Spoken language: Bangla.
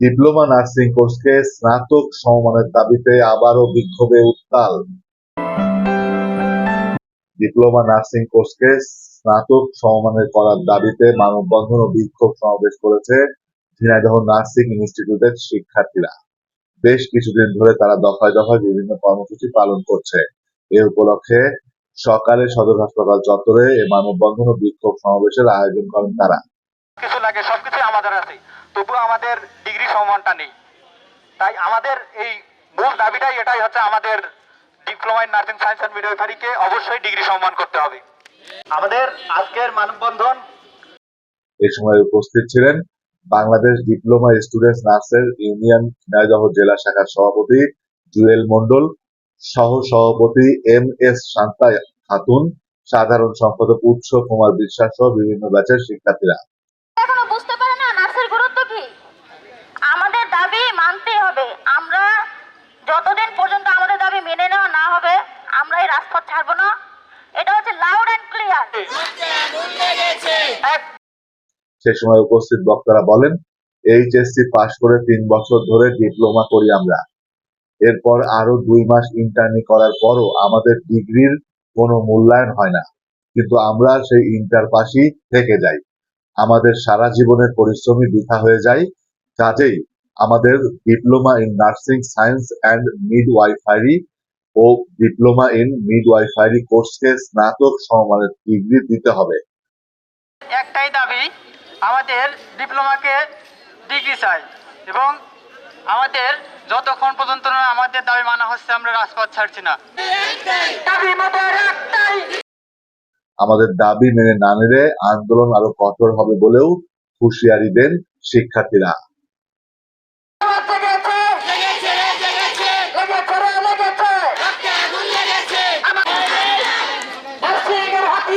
ডিপ্লোমা নার্সিং কোর্সকে স্নাতক সমমানের দাবিতে আবারও বিক্ষোভে উত্তাল। ডিপ্লোমা নার্সিং কোর্সকে স্নাতক সমমানের করার দাবিতে মানববন্ধন ও বিক্ষোভ সমাবেশ করেছে ঝিনাইদহ নার্সিং ইনস্টিটিউটের শিক্ষার্থীরা। বেশ কিছুদিন ধরে তারা দফায় দফায় বিভিন্ন কর্মসূচি পালন করছে। এ উপলক্ষে সকালে সদর হাসপাতাল চত্বরে এ মানববন্ধন ও বিক্ষোভ সমাবেশের আয়োজন করেন তারা। কিছু লাগে সবকিছু আমাদের আছে। তবুও আমাদের ডিগ্রি সম্মানটা নেই। তাই আমাদের এই মূল দাবিটাই এটাই হচ্ছে আমাদের diploma in nursing science and মিডওয়াইফারিকে অবশ্যই ডিগ্রি সম্মান করতে হবে। আমাদের আজকের মানববন্ধন। এ সময় উপস্থিত ছিলেন বাংলাদেশ ডিপ্লোমা স্টুডেন্টস নার্সের ইউনিয়ন ঝিনাইদহ জেলা শাখার সভাপতি জুয়েল মন্ডল সহ সভাপতি এম এস শান্তা খাতুন, সাধারণ সম্পাদক উৎস কুমার বিশ্বাস সহ বিভিন্ন ব্যাচের শিক্ষার্থীরা। এখনও বুঝতে পারে না নার্সের গুরুত্ব কি। আমাদের দাবি মানতে হবে। আমরা যতদিন পর্যন্ত আমাদের দাবি মেনে নেওয়া না হবে আমরা এই রাজপথ ছাড়বো না। এটা হচ্ছে লাউড অ্যান্ড ক্লিয়ার সে সময় উপস্থিত বক্তারা বলেন এইচএসসি পাশ করে তিন বছর ধরে ডিপ্লোমা করি আমরা। এরপর আরও দুই মাস ইন্টার্নি করার পরও আমাদের ডিগ্রির কোনো মূল্যায়ন হয় না। কিন্তু আমরা সেই ইন্টার পাশই থেকে যাই। আমাদের সারা জীবনের পরিশ্রমই বৃথা হয়ে যায়। কাজেই আমাদের diploma in nursing science and midwifery O diploma in midwifery কোর্সকে স্নাতক সমমানের ডিগ্রি দিতে হবে। একটাই দাবি আমাদের ডিপ্লোমাকে ডিগ্রি চাই এবং আমাদের যতক্ষণ পর্যন্ত না আমাদের দাবি মানা হচ্ছে আমরা রাজপথ ছাড়ছি না। দাবি আমাদের একটাই আমাদের দাবি মেনে না নিলে আন্দোলন আরও কঠোর হবে বলেও হুঁশিয়ারি দেন শিক্ষার্থীরা।